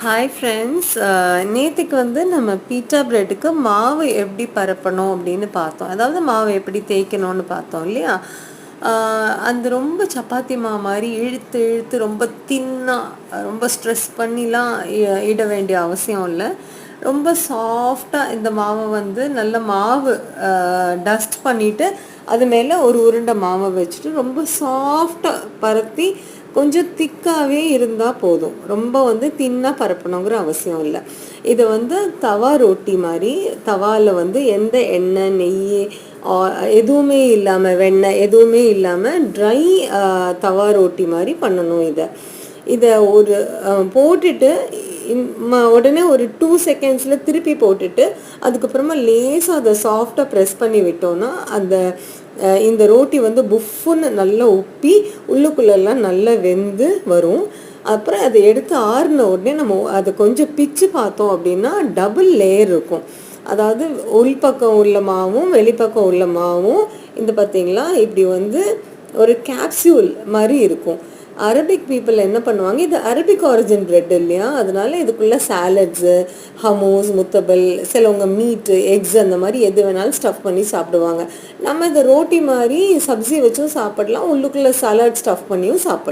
Hi friends நேற்றுக்கு வந்து நம்ம பீட்டா பிரெட்டுக்கு மாவு எப்படி பரப்பணும் அப்படின்னு பார்த்தோம். அதாவது மாவு எப்படி தேய்க்கணும்னு பார்த்தோம் இல்லையா? அந்த ரொம்ப சப்பாத்தி மாவு மாதிரி இழுத்து இழுத்து ரொம்ப தின்னாக ரொம்ப ஸ்ட்ரெஸ் பண்ணிலாம் இ- இட வேண்டிய அவசியம் இல்லை. ரொம்ப சாஃப்டாக இந்த மாவை வந்து நல்ல மாவு டஸ்ட் பண்ணிவிட்டு அது மேலே ஒரு உருண்டை மாவை வச்சுட்டு ரொம்ப சாஃப்டாக பரத்தி கொஞ்சம் திக்காகவே இருந்தால் போதும். ரொம்ப வந்து தின்னாக பரப்பணுங்கிற அவசியம் இல்லை. இதை வந்து தவா ரொட்டி மாதிரி தவாவில் வந்து எந்த எண்ணெய் நெய் எதுவுமே இல்லாமல் வெண்ணெய் எதுவுமே இல்லாமல் ட்ரை தவா ரொட்டி மாதிரி பண்ணணும் இதை. இதை ஒரு போட்டுட்டு உடனே ஒரு டூ செகண்ட்ஸில் திருப்பி போட்டுட்டு அதுக்கப்புறமா லேசாக அதை சாஃப்டாக ப்ரெஸ் பண்ணி விட்டோம்னா அந்த இந்த ரோட்டி வந்து புஃப்புன்னு நல்லா உப்பி உள்ளுக்குள்ளெல்லாம் நல்லா வெந்து வரும். அப்புறம் அதை எடுத்து ஆறின உடனே நம்ம அதை கொஞ்சம் பிச்சு பார்த்தோம் அப்படின்னா டபுள் லேயர் இருக்கும். அதாவது உள்பக்கம் உள்ள மாவும் வெளிப்பக்கம் உள்ள மாவும் இந்த பார்த்தீங்களா? இப்படி வந்து ஒரு கேப்சியூல் மாதிரி இருக்கும். அரபிக் பீப்புள் என்ன பண்ணுவாங்க இது அரபிக் ஆரிஜின் பிரெட் இல்லையா? அதனால இதுக்குள்ளே சாலட்ஸு ஹமோஸ் முத்தபல் சிலவங்க மீட்டு எக்ஸ் அந்த மாதிரி எது வேணாலும் ஸ்டஃப் பண்ணி சாப்பிடுவாங்க. நம்ம இதை ரோட்டி மாதிரி சப்ஜி வச்சும் சாப்பிடலாம் உள்ளுக்குள்ளே சாலட் ஸ்டஃப் பண்ணியும் சாப்பிடலாம்.